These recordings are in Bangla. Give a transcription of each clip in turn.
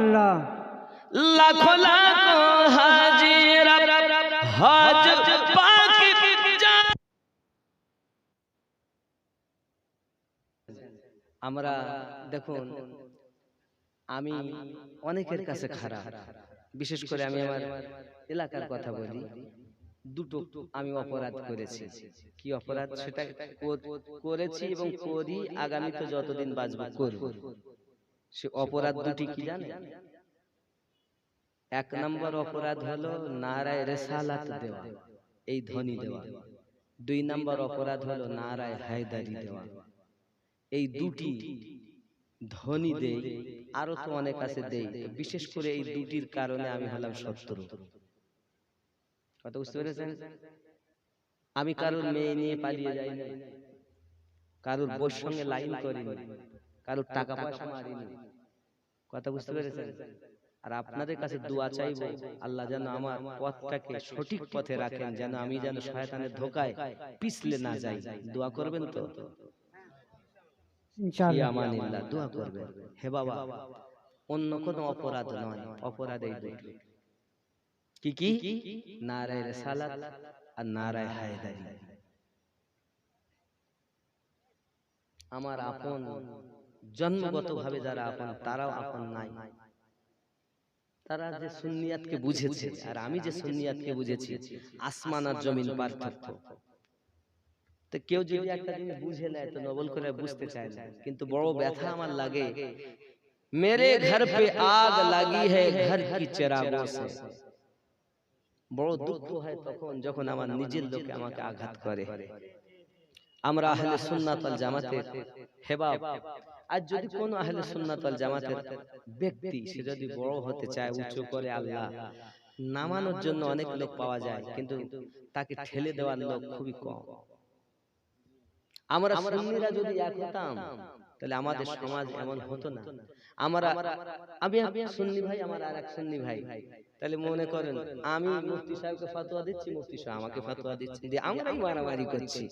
আল্লাহ। লাখো লাখো হাজিরা আমরা দেখুন আমি অনেকের কাছে খারাপ। বিশেষ করে আমি আমার এলাকার কথা বলি। দুটো আমি অপরাধ করেছি। কি অপরাধ? সেটা করেছি এবং করি। আগামীতে যতদিন বাঁচব। করব। সে অপরাধ দুটি কি জানে? এক নম্বর অপরাধ হলো নারায় রেসালাত দেওয়া এই ধ্বনি দেওয়া। দুই নম্বর অপরাধ হলো নারায় হায়দারি দেওয়া। এই দুটি ধ্বনি দেই আরও তো অনেক আছে দেই। বিশেষ করে এই দুটির কারণে আমি হলাম শত্রু। কথা বুঝতে পেরেছেন? আমি কারোর মেয়ে নিয়ে পালিয়ে যাই না কারোর বউর সঙ্গে লাইন করিনি। কারোর টাকা পয়সা মারিনি। কথা বুঝতে পেরেছেন? আর আপনাদের কাছে দোয়া চাইব আল্লাহ যেন আমার পথটাকে সঠিক পথে রাখেন যেন আমি যেন শয়তানের ধোকায় পিছলে না যাই। দোয়া করবেন তো? ইয়ামানিল্লাহ দোয়া করবেন। হে বাবা অন্য কোনো অপরাধ নয়। অপরাধ এই দুটো কি কি? নারায় রেসালাত আর নারায় হায়দারি। আমার আপন জন্মগত ভাবে যারা আপন তারাও আপন নাই। তারা যে সুন্নিয়াতকে বুঝেছে আর আমি যে সুন্নিয়াতকে বুঝেছি আসমান আর জমিন পার্থক্য। তো কেউ যদি একটা জিনিস বুঝে নেয় তো নবল করে বুঝতে চায় না। কিন্তু বড় ব্যথা আমার লাগে মেরে ঘর পে আগ লাগি হে ঘর কি চেরাগো সে বড় দুঃখ হয় তখন যখন আমার নিজের লোকে আমাকে আঘাত করে। আমরা আহলে সুন্নাত আল জামাতের হেবাব। আজ যদি কোন আহলে সুন্নাত ওয়াল জামাতের ব্যক্তি সে যদি বড় হতে চায় উঁচু করে আল্লাহ নামানোর জন্য অনেক লোক পাওয়া যায় কিন্তু তাকে ঠেলে দেওয়ার লোক খুবই কম। আমরা সুন্নিরা যদি এক হতাম তাহলে আমাদের সমাজ এমন হতো না। আমরা আমি আমি সুন্নি ভাই আমার আর এক সুন্নি ভাই। তাহলে মনে করেন আমি মুফতি সাহেবকে ফতোয়া দিচ্ছি মুফতি সাহেব আমাকে ফতোয়া দিচ্ছি দিয়ে আমরাই মারামারি করছি।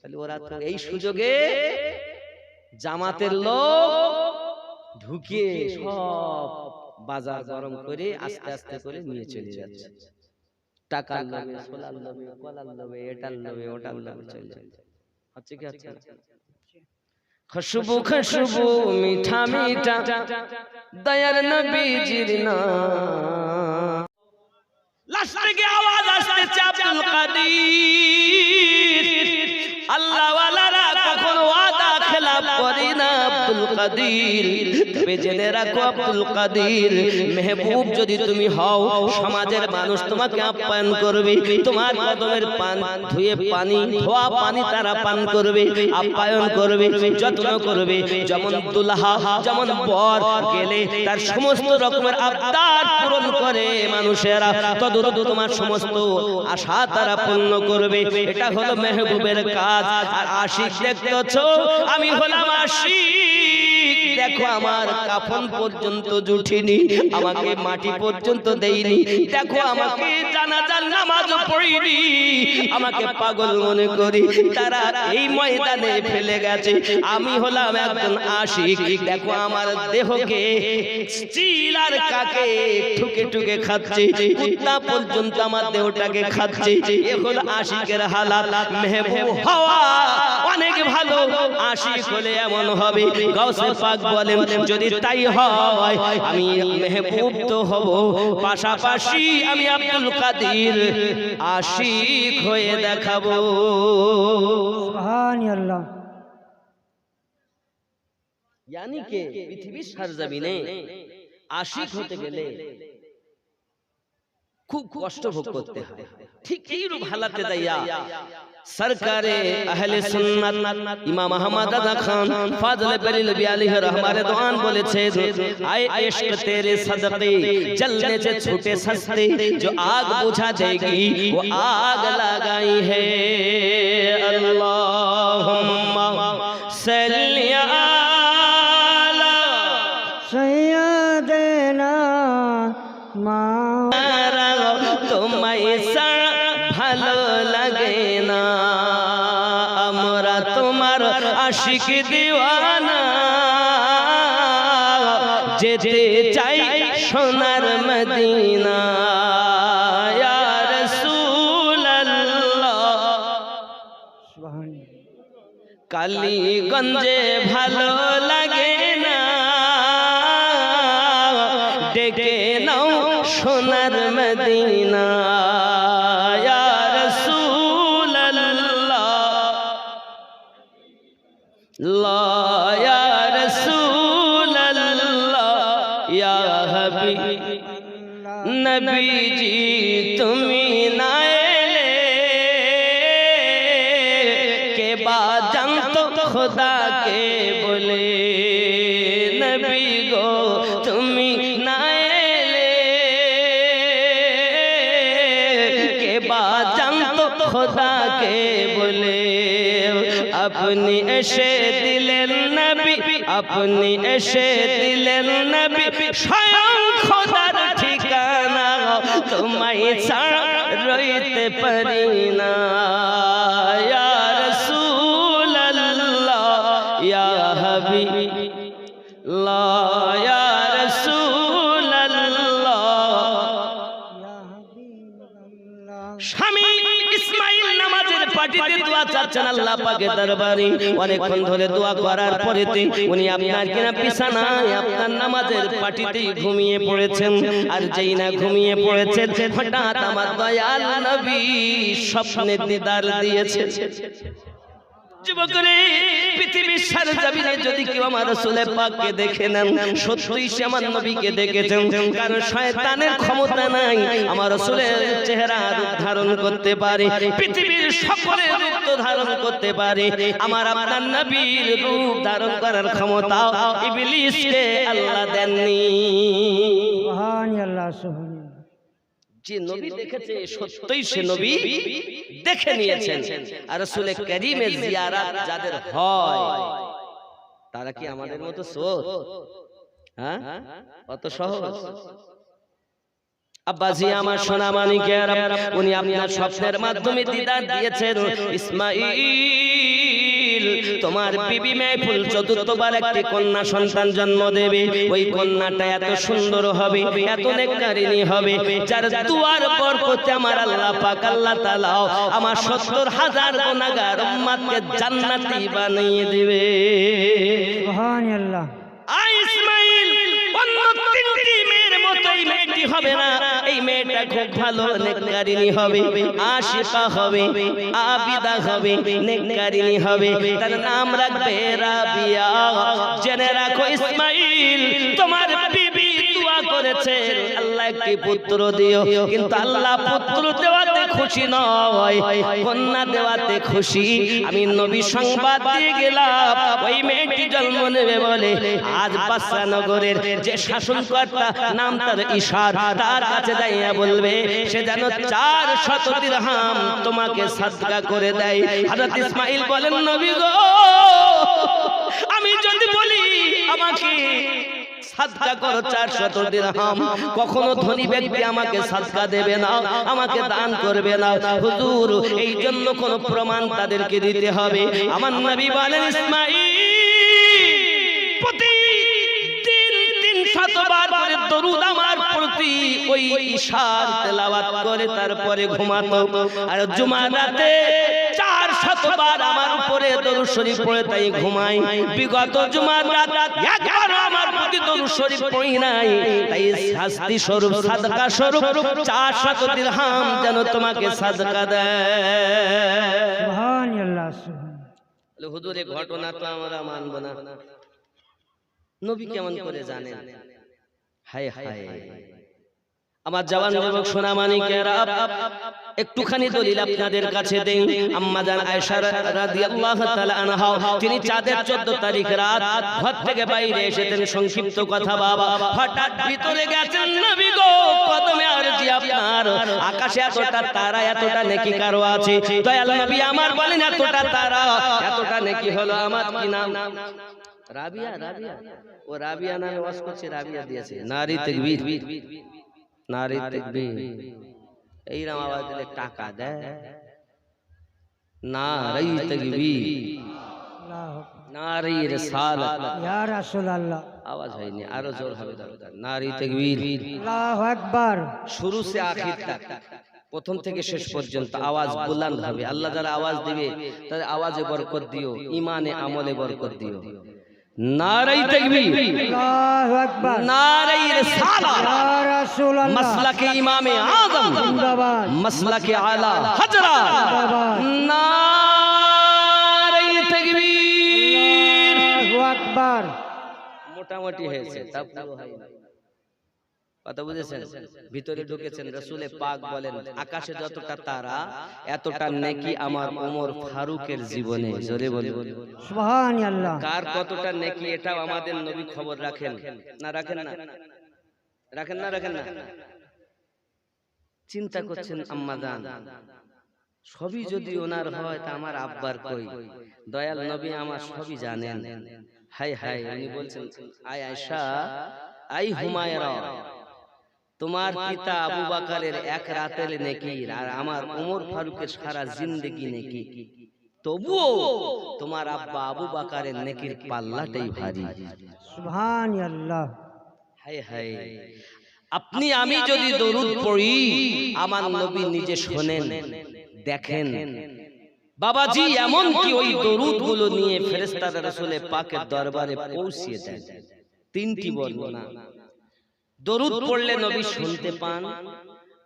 তাহলে ওরা তো এই সুযোগে জামাতের লোক ঢুকিয়ে সব বাজার গরম করে আস্তে আস্তে করে নিয়ে চলে যাচ্ছে। টাকার লোভে সোলার লোভে কলার লোভে এটার লোভে ওটার লোভে চলে যাচ্ছে। হচ্ছে কি হচ্ছে খুশবু খুশবু মিঠা মিঠা দয়ার নবীজির নাম। লাস্ট থেকে আওয়াজ আসতেছে আব্দুল কাদির। আল্লাহ ওয়ালারা কখনো খেলাপ করে না আব্দুল কাদির। তবে জেনে রাখো আব্দুল কাদির, মেহবুব যদি তুমি হও, সমাজের মানুষ তোমাকে আপ্যায়ন করবে। তোমার কদমের পান ধুয়ে পানি, ধোয়া পানি তারা পান করবে, আপ্যায়ন করবে, যত্ন করবে। যেমন দুলহা, যেমন বর গেলে তার সমস্ত রকমের আবদার পূরণ করে মানুষেরা। তদরূপ তোমার সমস্ত আশা তারা পূর্ণ করবে। এটা হলো মেহবুবের কাজ। আর আশিক দেখতেছ আমি হলাম আশিক। see. দেখো আমার কাফন পর্যন্ত জুঠিনি আমাকে মাটি পর্যন্ত দেইনি দেখো আমাকে জানাজার নামাজ পড়িনি। আমাকে পাগল মনে করি। তারা এই ময়দানে ফেলে গেছে। আমি হলাম একজন আশিক। দেখো আমার দেহকে চিল আর কাকে ঠুকে ঠুকে খাচ্ছে। কুত্তা পর্যন্ত আমার দেহটাকে খাচ্ছে। এ হলো আশিকের হালাত। মেহবুব হওয়া অনেক ভালো। আশিক হলে এমন হবে। গাউসে পাক বলেন যদি তাই হয় আমি মেহবুব তো হব পাশাপাশি আমি আব্দুল কাদির আশিক হয়ে দেখাবো সুবহানাল্লাহ यानी के পৃথিবীর সরজমিনে আশিক হতে গেলে খুব কষ্ট ভোগ করতে হয় ঠিক এই রূপ হালাতে দাইয়া سرکار اہل سنت امام احمد ادھا خان فاضل بریلوی علیہ رحمہ دعان بولے چھے آئے عشق تیرے صدقے جلنے چھوٹے سستے جو آگ بوچھا جائے گی وہ آگ لگائی আশিক দিওয়ানা যেতে চাই সোনার মদিনা। কালীগঞ্জে ভালো লাগে না। ডেকে নাও সোনার মদিনা। এসে দিলেন নবী, আপনি এসে দিলেন নবী। স্বয়ং খোদার ঠিকানা তোমায় ছাড়া রইতে পারি না। দোয়া চাচ্ছেন আল্লাহ পাকের দরবারে অনেকক্ষণ ধরে দোয়া করার পরেতে উনি আপনার কিনা বিছানায় আপনার নামাজের পাটিতে ঘুমিয়ে পড়েছেন। আর যেই না ঘুমিয়ে পড়েছেন, হঠাৎ আমার দয়াল নবী স্বপ্নে দিদার দিয়েছে চেহারা ধারণ করতে পারে, পৃথিবীর সকলের রূপ ধারণ করতে পারে। আমার আপনার নবীর রূপ ধারণ করার ক্ষমতা ইবলিসকে আল্লাহ দেননি। সুবহান আল্লাহ সুবহান যে নবী দেখেছে সত্যই সে নবী দেখে নিয়েছেন। আর রসুলের করিমের জিয়ারাত যাদের হয় তারা কি আমাদের মতো সোর হ্যাঁ? অত সহজ? আব্বাজি আমার সোনা মানিকের উনি আপনার স্বপ্নের মাধ্যমে দিদার দিয়েছেন ইসমাইল তোমার বিবি মেহফুল চতুর্থবার একটি কন্যা সন্তান জন্ম দেবে। ওই কন্যাটা এত সুন্দর হবে এত নেককারিনী হবে। যার দুয়ার পর করতে আমার আল্লাহ পাক আল্লাহ তাআলা আমার সত্তর হাজার গুনাহগার উম্মতকে জান্নাতি বানিয়ে দেবে। সুবহান আল্লাহ আই ইসমাইল অন্য তিনটি মেয়ের মতোই মেয়েটি হবে না? এই মেয়েটা খুব ভালো হবে, আশিকা হবে, আবিদা হবে হবে। তার নাম রাখবে রাবিয়া। জেনে রাখো ইসমাইল, তোমার বিবি দোয়া করেছে। আল্লাহ একটি পুত্র দিও, কিন্তু আল্লাহ পুত্র দেওয়াতে খুশি নয়, কন্যা দেওয়াতে খুশি। আমি নবী সংবাদ দিয়ে গেলাম, ওই মেয়েটি জন্ম নেবে বলে। আজ বাদশা নগরের যে শাসনকর্তা, নাম তার ঈশার। তার কাছে যাইয়া বলবে, সে যেন চার শত দিরহাম তোমাকে সাদকা করে দেয়। হযরত ইসমাইল বলেন, নবী গো, আমি যদি বলি আমাকে সাদকা করো চার শত দিরহাম। কখনো ধনী ব্যক্তি আমাকে সাদকা দেবে না আমাকে দান করবে না। হুজুর এই জন্য কোন প্রমাণ তাদেরকে দিতে হবে। আমার নবী বলেন ইসমাইল প্রতিদিন তিন শতবার করে দরুদ আমার প্রতি ওই ইশার তেলাওয়াত করে তারপরে ঘুমাতো। আর জুমার রাতে চার শতবার আমার উপরে দরুদ শরীফ পড়ে তাই ঘুমাই। বিগত জুমার রাত একবার প্রতি শরীফ পড়ি নাই তাই শাস্তি স্বরূপ সাদকা স্বরূপ চার শত দিরহাম যেন তোমাকে সাদকা দেয়। সুবহান আল্লাহ সুবহান বলে, হুজুর এই ঘটনা তো আমরা মানব না। নবী কেমন করে জানেন? হায় হায়। আমার জওয়ান যুবক সোনা মানিকেরা একটুখানি দলিল আপনাদের কাছে দেই আম্মা জান আয়েশা রাদিয়াল্লাহু তাআলা আনহা। তিনি চাঁদের 14 তারিখ রাত ঘর থেকে বাইরে এসেছেন সংক্ষিপ্ত কথা বাবা। হঠাৎ ভিতরে গেছেন নবী গো কদমে আরজি আপনার। আকাশে এতটা তারা এতটা নেকি কারও আছে। দয়াল নবী আমার বলেন এতটা তারা। এতটা নেকি হলো আমার কি নাম? রাবিয়া রাবিয়া। ও রাবিয়া নামে ওয়াজ করছে রাবিয়া। দিয়েছে নারী তাকবীর শুরু সে প্রথম থেকে শেষ পর্যন্ত আওয়াজ বুলান হবে। আল্লাহ যারা আওয়াজ দিবে তাদের আওয়াজে বরকত দিও ইমানে আমলে বরকত দিও। নারাই তাকবীর আল্লাহু আকবার নারাই রিসালাত ইয়া রাসূলুল্লাহ মাসলাকে ইমামে আজম জিন্দাবাদ মাসলাকে আলা হজরা জিন্দাবাদ নারাই তাকবীর আল্লাহু আকবার মোটামুটি হয়েছে তা পুরো হয়নি কথা বুঝেছেন? ভিতরে ঢুকেছেন রসুলে পাক বলেন আকাশে যতটা তারা এতটা নেকি আমার ওমর ফারুকের জীবনে। জোরে বলে সুবহানাল্লাহ। কার কতটা নেকি এটাও আমাদের নবী খবর রাখেন। না রাখেন না? রাখেন না রাখেন না। চিন্তা করছেন আম্মাজান সবই যদি ওনার হয় তা আমার আব্বার কই? দয়াল নবী আমার সবই জানেন। হাই হাই উনি বলছেন আয় আয়সা আই হুমায়রা। তোমার পিতা আবু বাকারের এক রাতের নেকি আর আমার ওমর ফারুকের সারা জিন্দেগি নেকি। তবুও তোমার আব্বা আবু বাকারের নেকির পাল্লাটাই ভারী। সুবহানাল্লাহ। হাই হাই আপনি আমি যদি দরুদ পড়ি আমার নবী নিজে শোনেন দেখেন। বাবাজি এমন কি ওই দরুদগুলো নিয়ে ফেরেস্তারা রসুলে পাকের দরবারে পৌঁছিয়ে দেন তিনটি বর্ণনা। দরুদ পড়লে নবী শুনতে পান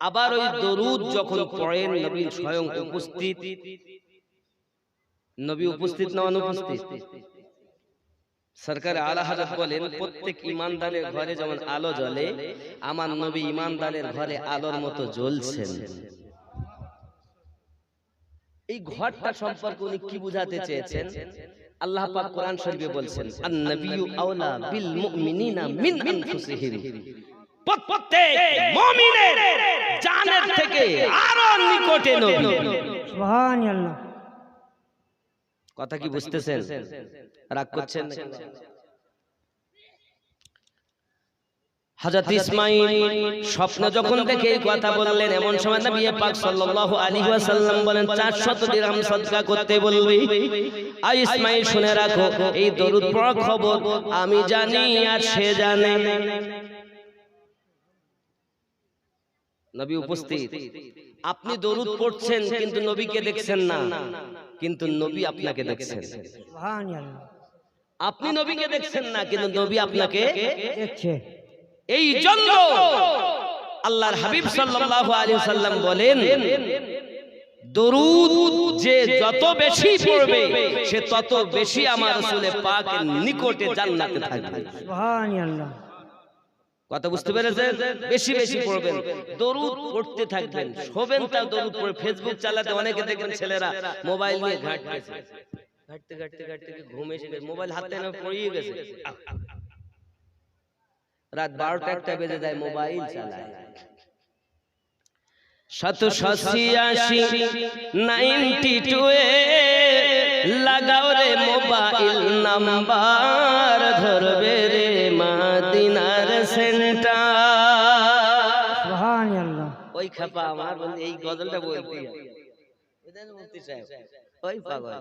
আবার ওই দরুদ যখন পড়েন নবী স্বয়ং উপস্থিত। নবী উপস্থিত না অনুপস্থিত? সরকার আলা হযরত বলেন প্রত্যেক ইমানদারের ঘরে যেমন আলো জ্বলে আমার নবী ইমানদারের ঘরে আলোর মতো জ্বলছেন। এই ঘরটা সম্পর্কে উনি কি বুঝাতে চেয়েছেন? আল্লাহ পাক কোরআন শরীফে বলছেন আন নবিয়্যু আওলা বিল মুমিনিনা মিন আনফুসিহিম। প্রত্যেক মুমিনের জানের থেকে আরও নিকটে নবী সুবহানাল্লাহ। কথা কি বুঝতেছেন? রাগ করছেন? হযরত ইসমাঈল স্বপ্ন যখন দেখে এই কথা বললেন এমন সময় নবী পাক সাল্লাল্লাহু আলাইহি ওয়াসাল্লাম বলেন 400 দিরহাম সদকা করতে বলবে? আই ইসমাঈল শুনে রাখো এই দরুদ পড়া খবর আমি জানি আর সে জানে। নবী উপস্থিত। আপনি দরুদ পড়ছেন কিন্তু নবীকে দেখছেন না। কিন্তু নবী আপনাকে দেখছেন। আপনি নবীকে দেখছেন না কিন্তু নবী আপনাকে দেখছে। এই জন্য আল্লাহর হাবিব সাল্লাল্লাহু আলাইহি সাল্লাম বলেন দরুদ যে যত বেশি পড়বে সে তত বেশি আমার রাসূলে পাকের নিকটে জান্নাতে থাকবে। সুবহানাল্লাহ। কথা বুঝতে পেরেছেন? বেশি বেশি পড়বেন। দরুদ পড়তে থাকবেন। শোবেন তা দরুদ পড়ে। ফেসবুক চালাতে অনেকে দেখবেন ছেলেরা মোবাইল নিয়ে ঘাঁটতেছে ঘাঁটতে ঘাঁটতে ঘাঁটতে ঘুম এসে মোবাইল হাতে না পড়িয়ে গেছে। রাত বারোটা একটা বেজে যায় মোবাইল চালায়। লাগাও রে মোবাইল নাম্বার ধরবে রে মাদিনার সেন্টার। ওই খাপা আমার এই গজলটা বলতে ওই পাগল।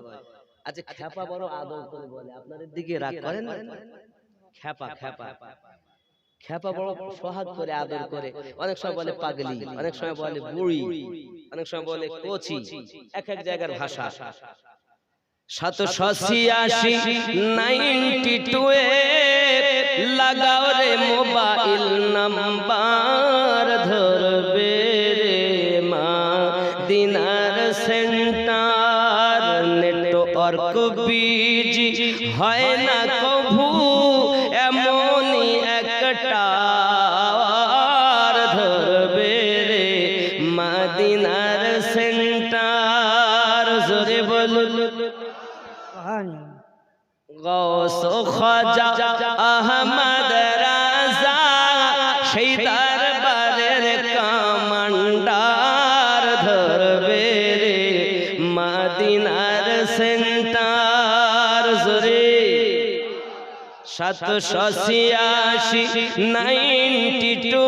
আচ্ছা খ্যাপা বড় আদর করে বলে। আপনাদের দিকে রাগ করেন না খ্যাপা খ্যাপা খ্যাপা বড় সোহাগ করে আদর করে। অনেক সময় বলে পাগলি অনেক সময় বলে বুড়ি অনেক সময় বলে কোচি। এক এক জায়গার ভাষা। সাতশো ছিয়াশি নাইনটি টু লাগাও রে মোবাইল নাম্বার। সাতশো ছিয়াশি নাইনটি টু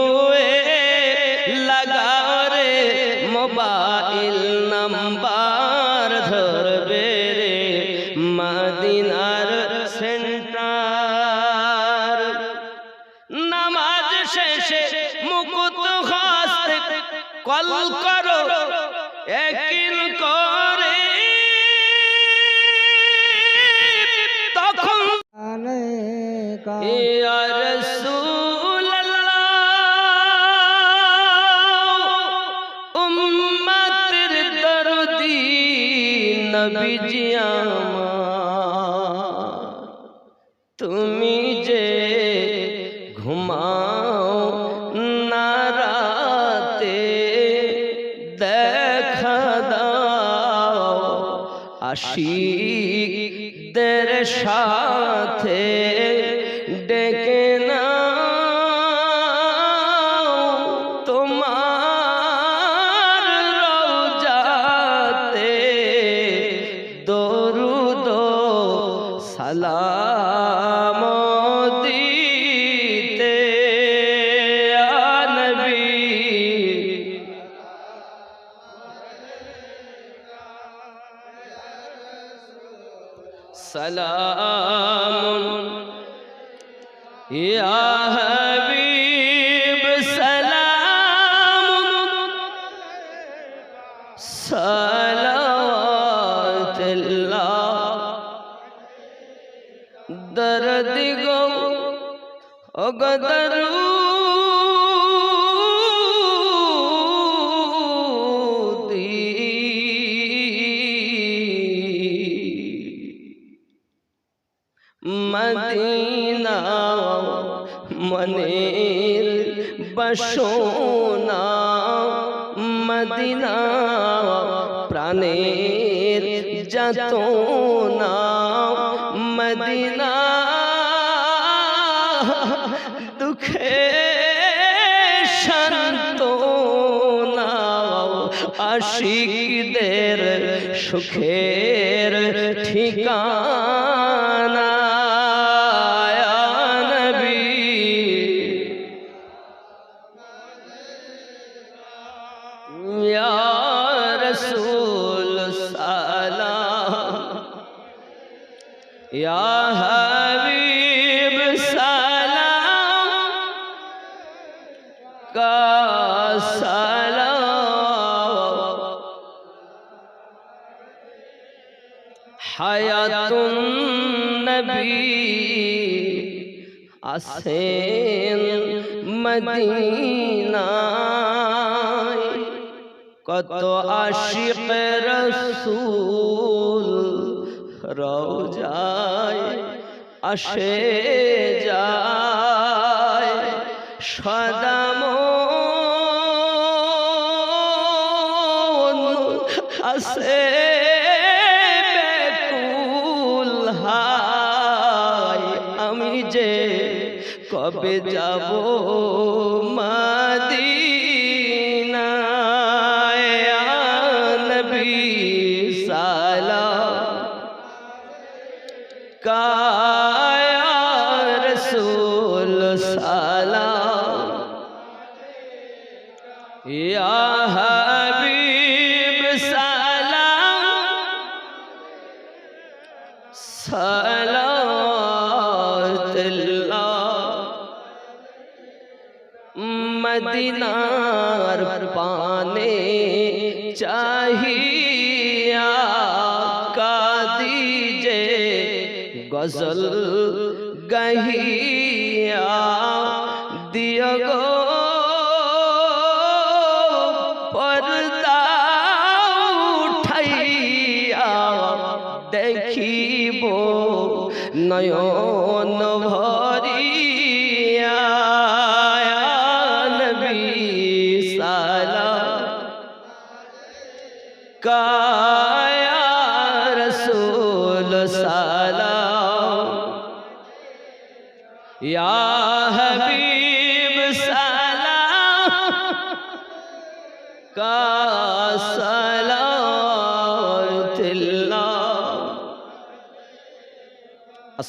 নবীজি তুমি যে ঘুমাও না রাতে দেখা দাও আশিকদের দরদ গো অগদরু মদিনা মনের বসোনা মদিনা প্রাণের যত আশিকদের সুখের ঠিকানা। মদিনায় কত আশিক রসুল রোজায় আসে যায় সদাম আসে কবে যাব মদিনায় ইয়া নবী সালাম কায়া গজল গহিয়া দিয় গো। পর্দা উঠাইয়া দেখিব নয়ন ভরিয়া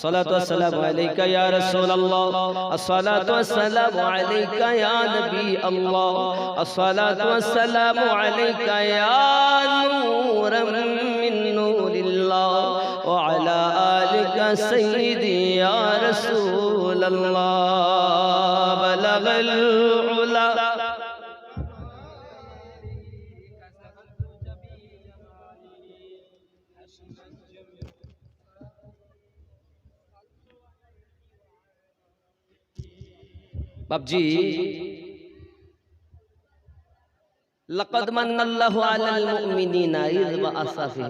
الصلاة والسلام عليك يا رسول الله. الصلاة والسلام عليك يا نبي الله. الصلاة والسلام عليك يا نورا من نور الله. وعلى آلك سيدي يا رسول الله. بلغ বাবজি لقد من الله على المؤمنين إذ بعث فيهم